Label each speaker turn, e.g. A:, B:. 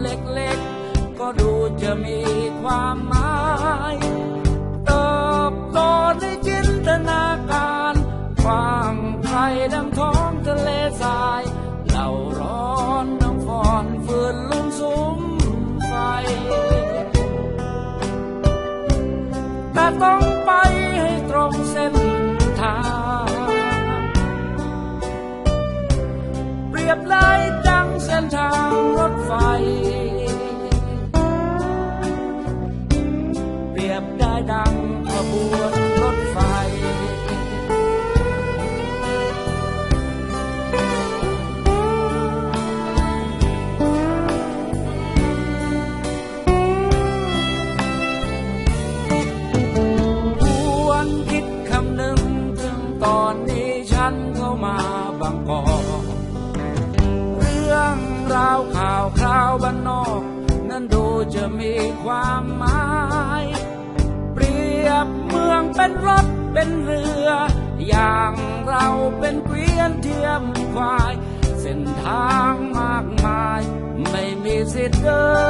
A: เล็กๆ ก็ดูจะมีความหมายเติบโตในจินตนาการกว้างไกลดังท้องทะเลทรายเหล่าร้อนน้ำฟอนฝืนลุ่มสุมไฟ แต่ต้องไปให้ตรงเส้นทาง เปรียบไลยดังเส้นทางร รื่าวข่าวคราวบ้านนอก นั้นดูจะมีความหมาย เปรียบเมืองเป็นรถเป็นเรือ อย่างเราเป็นเกวียนเทียมควาย เส้นทางมากมาย ไม่มีสิทธิ์เดิน